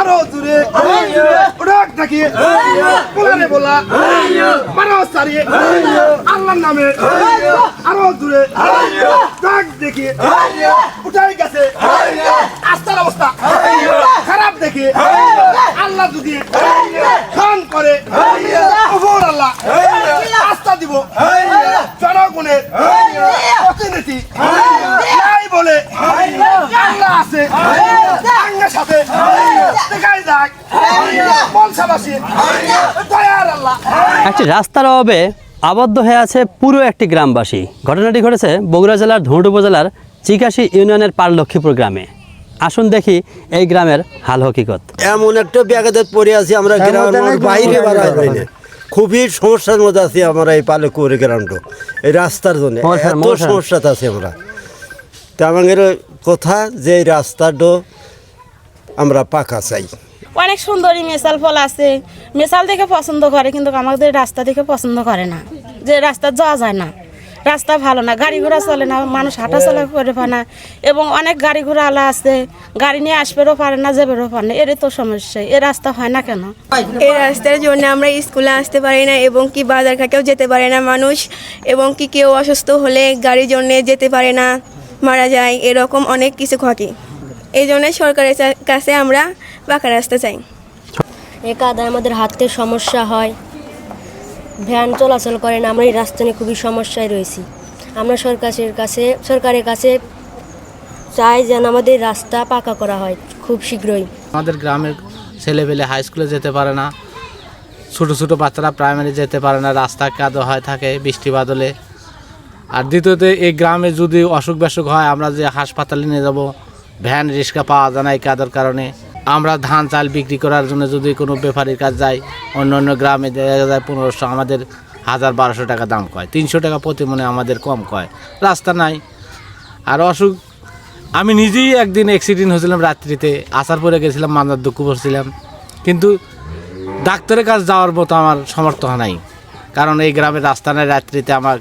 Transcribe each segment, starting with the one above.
আরও জুড়ে উড়াক থাকি পোলারে বলা মারো সারি আল্লাহর নামে আরও জুড়ে ডাক দেখি উঠাই গেছে আস্তার অবস্থা খারাপ দেখি আল্লাহ যদি খান করে আল্লাহ আস্থা দিব জনগণের প্রতিনিধি নাই বলে আল্লাহ আছে আঙ্গের সাথে দেখাই যাক বলসাবাসী দয়ার আল্লাহ একটি রাস্তার অভাবে আবদ্ধ হয়ে আছে পুরো একটি গ্রামবাসী। ঘটনাটি ঘটেছে বগুড়া জেলার ধুঁট উপজেলার চিকাশি ইউনিয়নের পারলক্ষীপুর গ্রামে। আসুন দেখি এই গ্রামের হাল হকিকত। এমন একটা ব্যাঘাত পড়ে আছি আমরা গ্রামের বাইরে বাড়াই খুবই সমস্যার মধ্যে আছি আমরা এই পালকুর গ্রামটা এই রাস্তার জন্য। এত সমস্যাতে আছি আমরা। তা আমাদের কথা যে এই রাস্তাটা আমরা পাকা চাই। অনেক সুন্দরী মেশাল ফল আছে। মেসাল দেখে পছন্দ করে, কিন্তু আমাদের রাস্তা দেখে পছন্দ করে না। যে রাস্তা যাওয়া যায় না। রাস্তা ভালো না, গাড়ি ঘোড়া চলে না, মানুষ হাঁটা চলা করে পারে না। এবং অনেক গাড়ি ঘোড়া আলা আছে, গাড়ি নিয়ে আসবেরও পারে না, যাবেরও পারে না, এরই তো সমস্যা, এ রাস্তা হয় না কেন? এই রাস্তার জন্য আমরা স্কুলে আসতে পারি না এবং কি বাজার ঘাটেও যেতে পারে না মানুষ, এবং কি কেউ অসুস্থ হলে গাড়ির জন্য যেতে পারে না, মারা যায়, এরকম অনেক কিছু ঘটে। এই জন্য সরকারের কাছে আমরা পাকা রাস্তা চাই। এ কাদায় আমাদের হাঁটতে সমস্যা হয়। ভ্যান চলাচল করে না আমরা এই রাস্তা নিয়ে খুবই সমস্যায় রয়েছি। আমরা সরকারের কাছে সরকারের কাছে চাই যেন আমাদের রাস্তা পাকা করা হয় খুব শীঘ্রই। আমাদের গ্রামের ছেলেপেলে হাই স্কুলে যেতে পারে না। ছোটো ছোটো বাচ্চারা প্রাইমারি যেতে পারে না রাস্তা কাদো হয় থাকে বৃষ্টি বাদলে। আর দ্বিতীয়ত এই গ্রামে যদি অসুখ বিসুখ হয় আমরা যে হাসপাতালে নিয়ে যাব ভ্যান রিক্সা পাওয়া যায় না এই কাদার কারণে। আমরা ধান চাল বিক্রি করার জন্য যদি কোনো ব্যাপারীর কাজ যাই, অন্য অন্য গ্রামে দেখা যায় পনেরোশো, আমাদের হাজার বারোশো টাকা দাম কয়, তিনশো টাকা প্রতি মনে আমাদের কম কয়, রাস্তা নাই। আর অসুখ, আমি নিজেই একদিন অ্যাক্সিডেন্ট হয়েছিলাম রাত্রিতে, আসার পরে গেছিলাম মান্দার দুঃখ করছিলাম। কিন্তু ডাক্তারের কাছে যাওয়ার মতো আমার সমর্থ নাই, কারণ এই গ্রামের রাস্তা নাই, রাত্রিতে আমার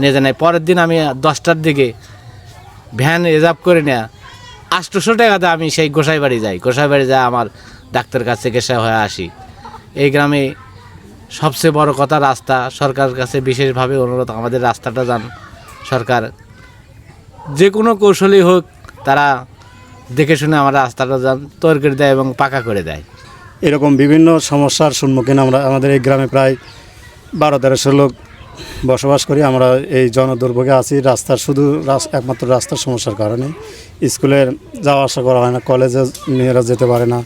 নিয়ে যায় পরের দিন আমি দশটার দিকে ভ্যান রিজার্ভ করে নেয়া আটশোশো টাকাতে আমি সেই গোসাই বাড়ি যাই। গোসাই বাড়ি যাই আমার ডাক্তার কাছে চিকিৎসা হয়ে আসি। এই গ্রামে সবচেয়ে বড় কথা রাস্তা। সরকারের কাছে বিশেষভাবে অনুরোধ, আমাদের রাস্তাটা যান। সরকার যে কোনো কৌশলই হোক, তারা দেখে শুনে আমার রাস্তাটা যান, তৈরি করে দেয় এবং পাকা করে দেয়। এরকম বিভিন্ন সমস্যার সম্মুখীন আমরা, আমাদের এই গ্রামে প্রায় বারো তেরোশো লোক বসবাস করি, আমরা এই জনদুর্ভোগে আছি। রাস্তার শুধু একমাত্র রাস্তার সমস্যার কারণে। স্কুলে যাওয়া আসা করা হয় না, কলেজে মেয়েরা যেতে পারে না।